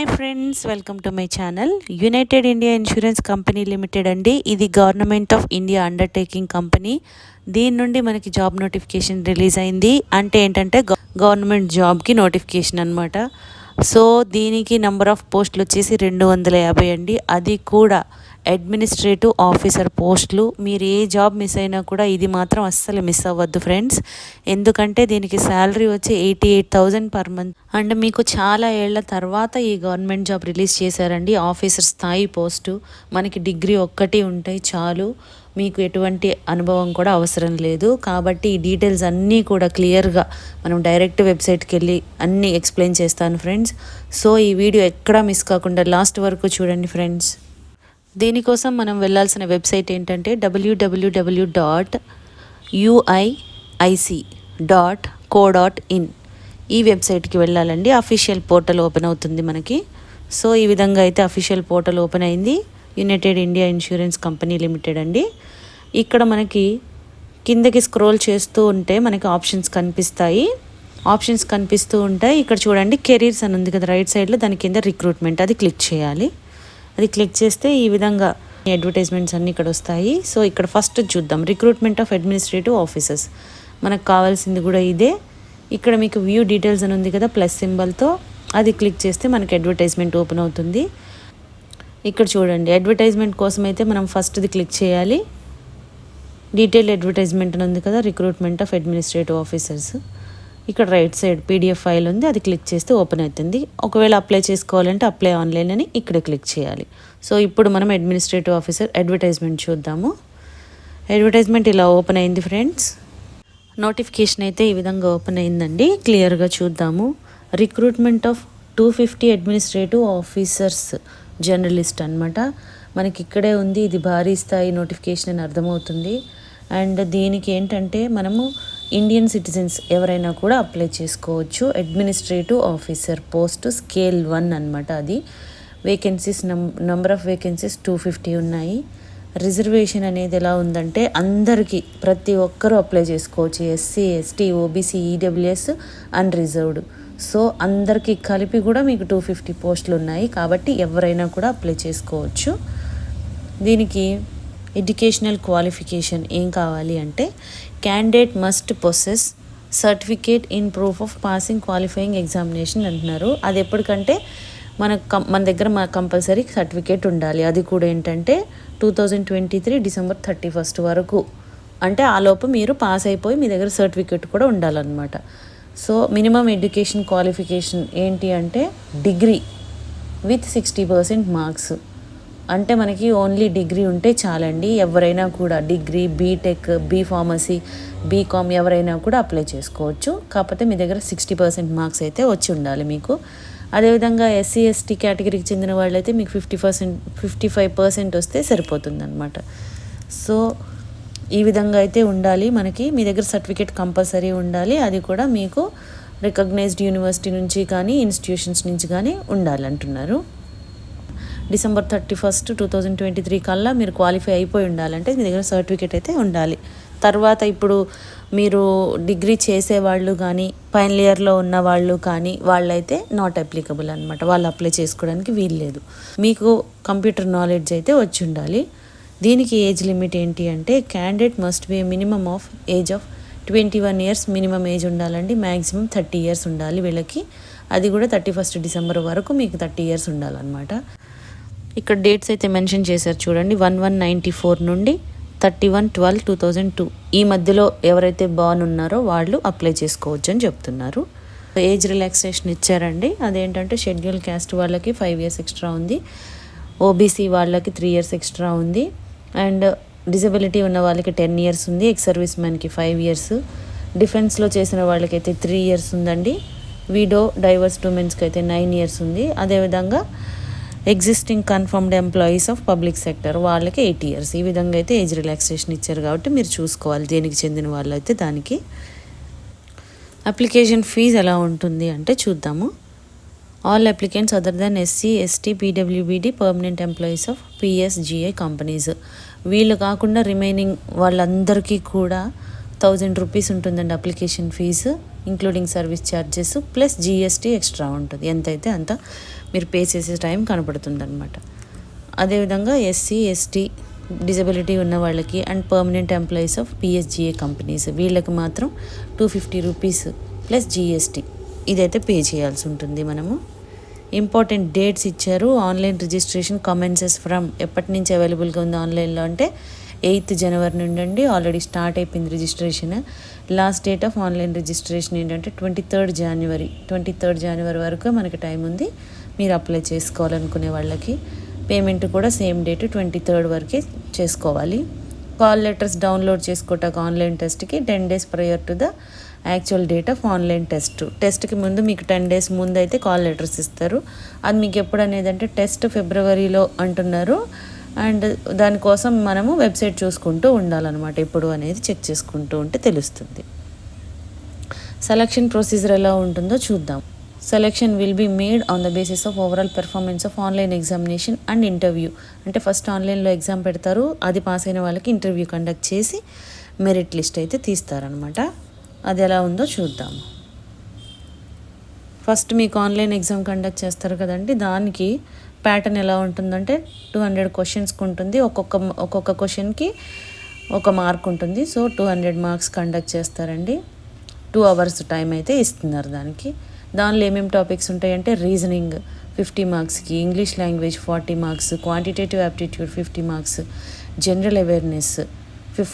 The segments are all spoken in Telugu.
Hi friends welcome to my channel United India Insurance Company Limited అండి. ఇది government of India undertaking company దీని నుండి మనకి జాబ్ నోటిఫికేషన్ రిలీజ్ అయింది. అంటే ఏంటంటే గవర్నమెంట్ జాబ్కి నోటిఫికేషన్ అనమాట సో దీనికి నెంబర్ ఆఫ్ పోస్టులు వచ్చేసి రెండు వందల యాభై అండి. అది కూడా అడ్మినిస్ట్రేటివ్ ఆఫీసర్ పోస్టులు. మీరు ఏ జాబ్ మిస్ అయినా కూడా ఇది మాత్రం అస్సలు మిస్ అవ్వద్దు ఫ్రెండ్స్. ఎందుకంటే దీనికి శాలరీ వచ్చి eighty eight thousand per month. And మీకు చాలా ఏళ్ళ తర్వాత ఈ గవర్నమెంట్ జాబ్ రిలీజ్ చేశారండి ఆఫీసర్ స్థాయి పోస్టు. మనకి డిగ్రీ ఒక్కటి ఉంటాయి చాలు. మీకు ఎటువంటి అనుభవం కూడా అవసరం లేదు. కాబట్టి ఈ డీటెయిల్స్ అన్నీ కూడా క్లియర్గా మనం డైరెక్ట్ వెబ్సైట్కి వెళ్ళి అన్నీ ఎక్స్ప్లెయిన్ చేస్తాను ఫ్రెండ్స్. సో ఈ వీడియో ఎక్కడా మిస్ కాకుండా లాస్ట్ వరకు చూడండి ఫ్రెండ్స్. దీనికోసం మనం వెళ్ళాల్సిన వెబ్సైట్ ఏంటంటే W W W dot U I I C dot co dot in ఈ వెబ్సైట్కి వెళ్ళాలండి. అఫీషియల్ పోర్టల్ ఓపెన్ అవుతుంది మనకి. సో ఈ విధంగా అయితే అఫీషియల్ పోర్టల్ ఓపెన్ అయింది. United India Insurance Company Limited అండి. ఇక్కడ మనకి కిందకి స్క్రోల్ చేస్తూ ఉంటే మనకి ఆప్షన్స్ కనిపిస్తాయి. ఆప్షన్స్ కనిపిస్తూ ఉంటాయి. ఇక్కడ చూడండి కెరీర్స్ అని ఉంది కదా రైట్ సైడ్లో దాని కింద రిక్రూట్మెంట్ అది క్లిక్ చేయాలి. అది క్లిక్ చేస్తే ఈ విధంగా అడ్వర్టైజ్మెంట్స్ అన్నీ ఇక్కడ వస్తాయి. సో ఇక్కడ ఫస్ట్ చూద్దాం. రిక్రూట్మెంట్ ఆఫ్ అడ్మినిస్ట్రేటివ్ ఆఫీసర్స్ మనకు కావాల్సింది కూడా ఇదే. ఇక్కడ మీకు వ్యూ డీటెయిల్స్ అని ఉంది కదా ప్లస్ సింబల్తో అది క్లిక్ చేస్తే మనకి అడ్వర్టైజ్మెంట్ ఓపెన్ అవుతుంది. ఇక్కడ చూడండి. అడ్వర్టైజ్మెంట్ కోసం అయితే మనం ఫస్ట్ది క్లిక్ చేయాలి. డీటెయిల్ అడ్వర్టైజ్మెంట్ అని ఉంది కదా రిక్రూట్మెంట్ ఆఫ్ అడ్మినిస్ట్రేటివ్ ఆఫీసర్స్ ఇక్కడ right side P D F file ఉంది అది క్లిక్ చేస్తే ఓపెన్ అవుతుంది. ఒకవేళ అప్లై చేసుకోవాలంటే అప్లై ఆన్లైన్ అని ఇక్కడ క్లిక్ చేయాలి. సో ఇప్పుడు మనం అడ్మినిస్ట్రేటివ్ ఆఫీసర్ అడ్వర్టైజ్మెంట్ చూద్దాము. అడ్వర్టైజ్మెంట్ ఇలా ఓపెన్ అయింది ఫ్రెండ్స్ నోటిఫికేషన్ అయితే ఈ విధంగా ఓపెన్ అయిందండి. క్లియర్గా చూద్దాము. Recruitment of two fifty administrative officers journalist అనమాట మనకి ఇక్కడే ఉంది ఇది భారీ స్థాయి నోటిఫికేషన్ అని అర్థమవుతుంది. అండ్ దీనికి ఏంటంటే మనము ఇండియన్ సిటిజన్స్ ఎవరైనా కూడా అప్లై చేసుకోవచ్చు. Administrative officer post scale one అనమాట అది. Vacancies num number of vacancies two fifty ఉన్నాయి. రిజర్వేషన్ అనేది ఎలా ఉందంటే అందరికీ ప్రతి ఒక్కరూ అప్లై చేసుకోవచ్చు. S C S T O B C E W S unreserved. So అందరికీ కలిపి కూడా మీకు టూ ఫిఫ్టీ పోస్టులు ఉన్నాయి కాబట్టి ఎవరైనా కూడా అప్లై చేసుకోవచ్చు. దీనికి ఎడ్యుకేషనల్ క్వాలిఫికేషన్ ఏం కావాలి అంటే candidate must possess certificate in proof of passing qualifying examination అంటున్నారు. అది ఎప్పటికంటే మన కం మన దగ్గర మా కంపల్సరీ సర్టిఫికేట్ ఉండాలి. అది కూడా ఏంటంటే two thousand twenty three December thirty first వరకు. అంటే ఆ మీరు పాస్ అయిపోయి మీ దగ్గర సర్టిఫికేట్ కూడా ఉండాలన్నమాట. సో మినిమం ఎడ్యుకేషన్ క్వాలిఫికేషన్ ఏంటి అంటే degree with sixty percent marks. అంటే మనకి ఓన్లీ డిగ్రీ ఉంటే చాలండి. ఎవరైనా కూడా degree B Tech B pharmacy B Com ఎవరైనా కూడా అప్లై చేసుకోవచ్చు. కాకపోతే మీ దగ్గర సిక్స్టీ పర్సెంట్ మార్క్స్ అయితే వచ్చి ఉండాలి మీకు. అదేవిధంగా ఎస్సీ ఎస్టీ కేటగిరీకి చెందిన వాళ్ళైతే మీకు fifty percent fifty five percent వస్తే సరిపోతుంది అనమాట సో ఈ విధంగా అయితే ఉండాలి. మనకి మీ దగ్గర సర్టిఫికేట్ కంపల్సరీ ఉండాలి. అది కూడా మీకు రికగ్నైజ్డ్ యూనివర్సిటీ నుంచి కానీ ఇన్స్టిట్యూషన్స్ నుంచి కానీ ఉండాలంటున్నారు. December thirty first two thousand twenty three కల్లా మీరు క్వాలిఫై అయిపోయి ఉండాలంటే మీ దగ్గర సర్టిఫికేట్ అయితే ఉండాలి. తర్వాత ఇప్పుడు మీరు డిగ్రీ చేసేవాళ్ళు కానీ ఫైనల్ ఇయర్లో ఉన్న వాళ్ళు కానీ వాళ్ళైతే నాట్ అప్లికబుల్ అనమాట వాళ్ళు అప్లై చేసుకోవడానికి వీల్లేదు. మీకు కంప్యూటర్ నాలెడ్జ్ అయితే వచ్చి ఉండాలి. దీనికి ఏజ్ లిమిట్ ఏంటి అంటే candidate must be minimum of age of twenty one years minimum age ఉండాలండి. మ్యాక్సిమం థర్టీ ఇయర్స్ ఉండాలి వీళ్ళకి. అది కూడా థర్టీ ఫస్ట్ డిసెంబర్ వరకు మీకు థర్టీ ఇయర్స్ ఉండాలన్నమాట. ఇక్కడ డేట్స్ అయితే మెన్షన్ చేశారు చూడండి. వన్ వన్ నైంటీ ఫోర్ నుండి thirty one twelve two thousand two. ఈ మధ్యలో ఎవరైతే బాన్ ఉన్నారో వాళ్ళు అప్లై చేసుకోవచ్చు అని చెప్తున్నారు. ఏజ్ రిలాక్సేషన్ ఇచ్చారండి. అదేంటంటే షెడ్యూల్ క్యాస్ట్ వాళ్ళకి ఫైవ్ ఇయర్స్ ఎక్స్ట్రా ఉంది. ఓబీసీ వాళ్ళకి త్రీ ఇయర్స్ ఎక్స్ట్రా ఉంది. అండ్ డిజబిలిటీ ఉన్న వాళ్ళకి టెన్ ఇయర్స్ ఉంది ఎక్స్ సర్వీస్ మ్యాన్కి ఫైవ్ ఇయర్స్. డిఫెన్స్లో చేసిన వాళ్ళకైతే త్రీ ఇయర్స్ ఉందండి. వీడో డైవర్స్ ఉమెన్స్కి అయితే నైన్ ఇయర్స్ ఉంది. అదేవిధంగా existing confirmed employees of public sector వాళ్ళకి ఎయిట్ ఇయర్స్. ఈ విధంగా అయితే ఏజ్ రిలాక్సేషన్ ఇచ్చారు కాబట్టి మీరు చూసుకోవాలి. దేనికి చెందిన వాళ్ళు అయితే దానికి. అప్లికేషన్ ఫీజు ఎలా ఉంటుంది అంటే చూద్దాము. All applicants other than S C S T P W B D permanent employees of P S G I companies వీళ్ళు కాకుండా రిమైనింగ్ వాళ్ళందరికీ కూడా థౌజండ్ రూపీస్ ఉంటుందండి application fee including service charges plus G S T extra ఉంటుంది. ఎంతైతే అంత మీరు పే చేసే టైం కనపడుతుందనమాట అదేవిధంగా ఎస్సీ ఎస్టీ డిజబిలిటీ ఉన్న వాళ్ళకి and permanent employees of P S G A companies వీళ్ళకి మాత్రం two fifty rupees plus G S T ఇదైతే పే చేయాల్సి ఉంటుంది మనము. ఇంపార్టెంట్ డేట్స్ ఇచ్చారు. ఆన్లైన్ రిజిస్ట్రేషన్ కమెన్సెస్ ఫ్రమ్ ఎప్పటి నుంచి అవైలబుల్గా ఉంది ఆన్లైన్లో అంటే ఎయిత్ జనవరి నుండి అండి. ఆల్రెడీ స్టార్ట్ అయిపోయింది registration. Last date of online registration ఏంటంటే twenty third January twenty third January వరకు మనకి టైం ఉంది. మీరు అప్లై చేసుకోవాలనుకునే వాళ్ళకి. పేమెంట్ కూడా సేమ్ డేట్ ట్వంటీ థర్డ్ వరకే చేసుకోవాలి. కాల్ లెటర్స్ డౌన్లోడ్ చేసుకోవటానికి ఆన్లైన్ టెస్ట్కి ten days prior to the actual date of online test టెస్ట్కి ముందు మీకు టెన్ డేస్ ముందు అయితే కాల్ లెటర్స్ ఇస్తారు. అది మీకు ఎప్పుడు అనేది అంటే టెస్ట్ ఫిబ్రవరిలో అంటున్నారు అండ్ దానికోసం మనము వెబ్సైట్ చూసుకుంటూ ఉండాలన్నమాట. ఎప్పుడు అనేది చెక్ చేసుకుంటూ ఉంటే తెలుస్తుంది. సెలక్షన్ ప్రొసీజర్ ఎలా ఉంటుందో చూద్దాం. Selection will be made on the basis of overall performance of online examination and interview అంటే ఫస్ట్ ఆన్లైన్లో ఎగ్జామ్ పెడతారు. అది పాస్ అయిన వాళ్ళకి ఇంటర్వ్యూ కండక్ట్ చేసి మెరిట్ లిస్ట్ అయితే తీస్తారనమాట అది ఎలా ఉందో చూద్దాము ఫస్ట్ మీకు ఆన్లైన్ ఎగ్జామ్ కండక్ట్ చేస్తారు కదండి. దానికి ప్యాటర్న్ ఎలా ఉంటుందంటే టూ హండ్రెడ్ క్వశ్చన్స్కి ఉంటుంది. ఒక్కొక్క ఒక్కొక్క క్వశ్చన్కి ఒక మార్క్ ఉంటుంది. So two hundred marks conduct చేస్తారండి. టూ అవర్స్ టైం అయితే ఇస్తున్నారు దానికి. దానిలో ఏమేమి టాపిక్స్ ఉంటాయంటే రీజనింగ్ ఫిఫ్టీ మార్క్స్కి English language forty marks quantitative aptitude fifty marks general awareness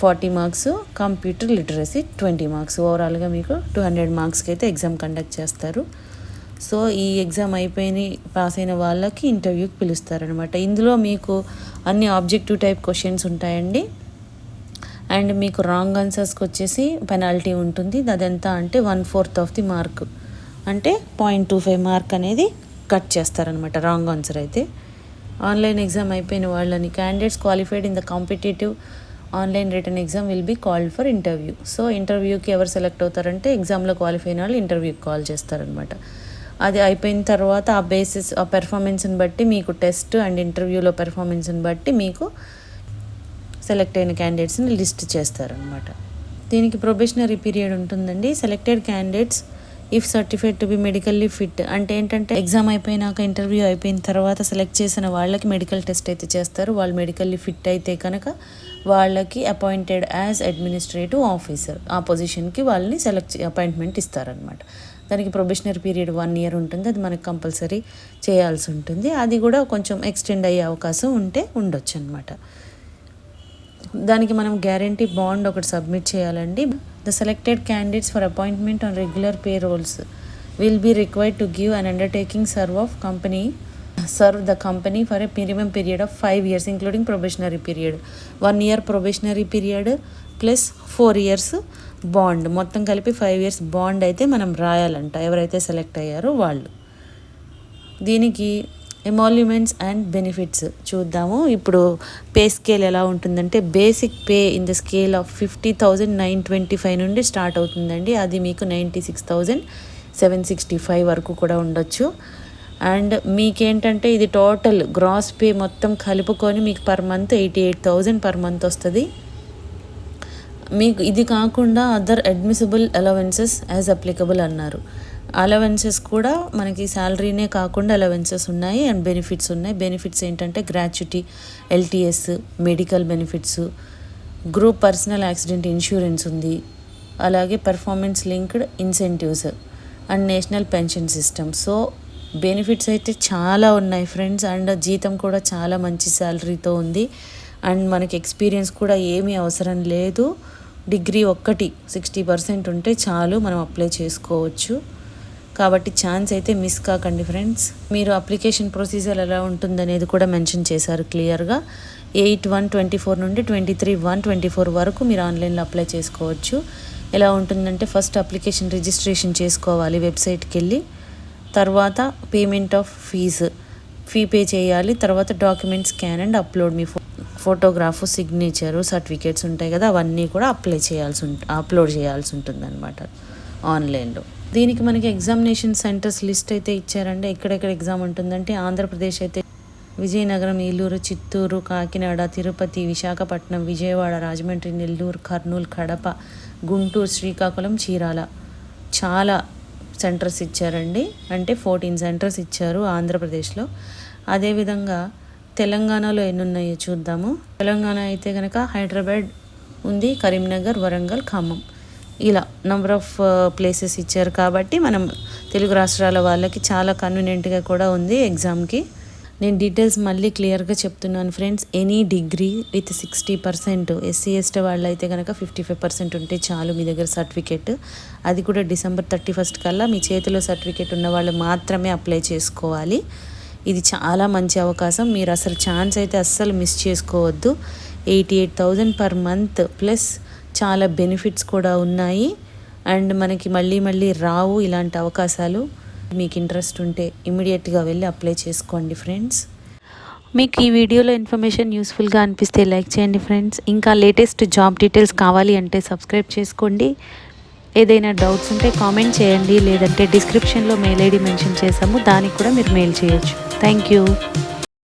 forty marks computer literacy twenty marks. ఓవరాల్గా మీకు టూ హండ్రెడ్ మార్క్స్కి అయితే ఎగ్జామ్ కండక్ట్ చేస్తారు. సో ఈ ఎగ్జామ్ అయిపోయి పాస్ అయిన వాళ్ళకి ఇంటర్వ్యూకి పిలుస్తారనమాట ఇందులో మీకు అన్ని ఆబ్జెక్టివ్ టైప్ క్వశ్చన్స్ ఉంటాయండి. అండ్ మీకు రాంగ్ ఆన్సర్స్కి వచ్చేసి పెనాల్టీ ఉంటుంది. అదెంత అంటే one fourth of the mark అంటే పాయింట్ టూ ఫైవ్ మార్క్ అనేది కట్ చేస్తారనమాట రాంగ్ ఆన్సర్ అయితే. ఆన్లైన్ ఎగ్జామ్ అయిపోయిన వాళ్ళని candidates qualified in the competitive online written exam will be called for interview. So ఇంటర్వ్యూకి ఎవరు సెలెక్ట్ అవుతారంటే ఎగ్జామ్లో క్వాలిఫై అయిన వాళ్ళు ఇంటర్వ్యూకి కాల్ చేస్తారనమాట. అది అయిపోయిన తర్వాత ఆ బేసిస్ ఆ పెర్ఫార్మెన్స్ని బట్టి మీకు టెస్ట్ అండ్ ఇంటర్వ్యూలో పెర్ఫార్మెన్స్ని బట్టి మీకు సెలెక్ట్ అయిన క్యాండిడేట్స్ని లిస్ట్ చేస్తారనమాట. దీనికి ప్రొబేషనరీ పీరియడ్ ఉంటుందండి. Selected candidates if certified to be medically fit అంటే ఏంటంటే ఎగ్జామ్ అయిపోయినాక ఇంటర్వ్యూ అయిపోయిన తర్వాత సెలెక్ట్ చేసిన వాళ్ళకి మెడికల్ టెస్ట్ అయితే చేస్తారు. వాళ్ళు మెడికల్లీ ఫిట్ అయితే కనుక వాళ్ళకి అపాయింటెడ్ యాజ్ అడ్మినిస్ట్రేటివ్ ఆఫీసర్ ఆ పొజిషన్కి వాళ్ళని సెలెక్ట్ అపాయింట్మెంట్ ఇస్తారనమాట దానికి ప్రొబేషనరీ పీరియడ్ వన్ ఇయర్ ఉంటుంది. అది మనకు కంపల్సరీ చేయాల్సి ఉంటుంది. అది కూడా కొంచెం ఎక్స్టెండ్ అయ్యే అవకాశం ఉంటే ఉండొచ్చు అనమాట దానికి మనం గ్యారంటీ బాండ్ ఒకటి సబ్మిట్ చేయాలండి. The selected candidates for appointment on regular pay rolls will be required to give an undertaking serve of company serve the company for a minimum period of five years including probationary period one year probationary period plus four years bond మొత్తం కలిపి ఫైవ్ ఇయర్స్ బాండ్ అయితే మనం రాయాలంట. ఎవరైతే సెలెక్ట్ అయ్యారో వాళ్ళు. దీనికి ఎమాల్యుమెంట్స్ అండ్ బెనిఫిట్స్ చూద్దాము. ఇప్పుడు పే స్కేల్ ఎలా ఉంటుందంటే basic pay in the scale of fifty thousand nine twenty five నుండి స్టార్ట్ అవుతుందండి. అది మీకు ninety six thousand seven sixty five వరకు కూడా ఉండొచ్చు. అండ్ మీకేంటంటే ఇది టోటల్ గ్రాస్ పే మొత్తం కలుపుకొని మీకు per month eighty eight thousand per month వస్తుంది. మీకు ఇది కాకుండా other admissible allowances as applicable అన్నారు. అలవెన్సెస్ కూడా మనకి శాలరీనే కాకుండా అలవెన్సెస్ ఉన్నాయి అండ్ బెనిఫిట్స్ ఉన్నాయి. బెనిఫిట్స్ ఏంటంటే gratuity LTS medical benefits group personal accident insurance ఉంది. అలాగే performance linked incentives and national pension system so benefits అయితే చాలా ఉన్నాయి ఫ్రెండ్స్ అండ్ జీతం కూడా చాలా మంచి శాలరీతో ఉంది. అండ్ మనకి ఎక్స్పీరియన్స్ కూడా ఏమీ అవసరం లేదు. డిగ్రీ ఒక్కటి సిక్స్టీ పర్సెంట్ ఉంటే చాలు మనం అప్లై చేసుకోవచ్చు. కాబట్టి ఛాన్స్ అయితే మిస్ కాకండి ఫ్రెండ్స్ మీరు అప్లికేషన్ ప్రొసీజర్ ఎలా ఉంటుందనేది కూడా మెన్షన్ చేశారు క్లియర్గా ఎయిట్ వన్ ట్వంటీ ఫోర్ నుండి twenty three one twenty four వరకు మీరు ఆన్లైన్లో అప్లై చేసుకోవచ్చు. ఎలా ఉంటుందంటే ఫస్ట్ అప్లికేషన్ రిజిస్ట్రేషన్ చేసుకోవాలి వెబ్సైట్కి వెళ్ళి. తర్వాత payment of fees fee pay చేయాలి. తర్వాత డాక్యుమెంట్ స్కాన్ అండ్ అప్లోడ్ మీ ఫో ఫోటోగ్రాఫ్ సిగ్నేచరు సర్టిఫికేట్స్ ఉంటాయి కదా అవన్నీ కూడా అప్లై చేయాల్సి ఉంట అప్లోడ్ చేయాల్సి ఉంటుంది అనమాట ఆన్లైన్లో దీనికి మనకి ఎగ్జామినేషన్ సెంటర్స్ లిస్ట్ అయితే ఇచ్చారండి. ఎక్కడెక్కడ ఎగ్జామ్ ఉంటుందంటే ఆంధ్రప్రదేశ్ అయితే విజయనగరం ఏలూరు చిత్తూరు కాకినాడ తిరుపతి విశాఖపట్నం విజయవాడ రాజమండ్రి నెల్లూరు కర్నూలు కడప గుంటూరు శ్రీకాకుళం చీరాల. చాలా సెంటర్స్ ఇచ్చారండి. అంటే ఫోర్టీన్ సెంటర్స్ ఇచ్చారు ఆంధ్రప్రదేశ్లో. అదేవిధంగా తెలంగాణలో ఎన్ని ఉన్నాయో చూద్దాము. తెలంగాణ అయితే కనుక హైదరాబాద్ ఉంది కరీంనగర్ వరంగల్ ఖమ్మం. ఇలా నెంబర్ ఆఫ్ ప్లేసెస్ ఇచ్చారు కాబట్టి మనం తెలుగు రాష్ట్రాల వాళ్ళకి చాలా కన్వీనియంట్గా కూడా ఉంది ఎగ్జామ్కి నేను డీటెయిల్స్ మళ్ళీ క్లియర్గా చెప్తున్నాను friends any degree with sixty percent SC ST వాళ్ళు అయితే కనుక ఫిఫ్టీ ఫైవ్ పర్సెంట్ ఉంటే చాలు మీ దగ్గర సర్టిఫికేట్ అది కూడా డిసెంబర్ థర్టీ ఫస్ట్ కల్లా మీ చేతిలో సర్టిఫికేట్ ఉన్న వాళ్ళు మాత్రమే అప్లై చేసుకోవాలి. ఇది చాలా మంచి అవకాశం. మీరు అసలు ఛాన్స్ అయితే అస్సలు మిస్ చేసుకోవద్దు. Eighty eight thousand per month plus చాలా బెనిఫిట్స్ కూడా ఉన్నాయి. అండ్ మనకి మళ్ళీ మళ్ళీ రావు ఇలాంటి అవకాశాలు. మీకు ఇంట్రెస్ట్ ఉంటే ఇమీడియట్గా వెళ్ళి అప్లై చేసుకోండి ఫ్రెండ్స్ మీకు ఈ వీడియోలో ఇన్ఫర్మేషన్ యూస్ఫుల్గా అనిపిస్తే లైక్ చేయండి ఫ్రెండ్స్ ఇంకా లేటెస్ట్ జాబ్ డీటెయిల్స్ కావాలి అంటే సబ్స్క్రైబ్ చేసుకోండి. ఏదైనా డౌట్స్ ఉంటే కామెంట్ చేయండి. లేదంటే డిస్క్రిప్షన్లో మెయిల్ ఐడి మెన్షన్ చేసాము దానికి కూడా మీరు మెయిల్ చేయొచ్చు. Thank you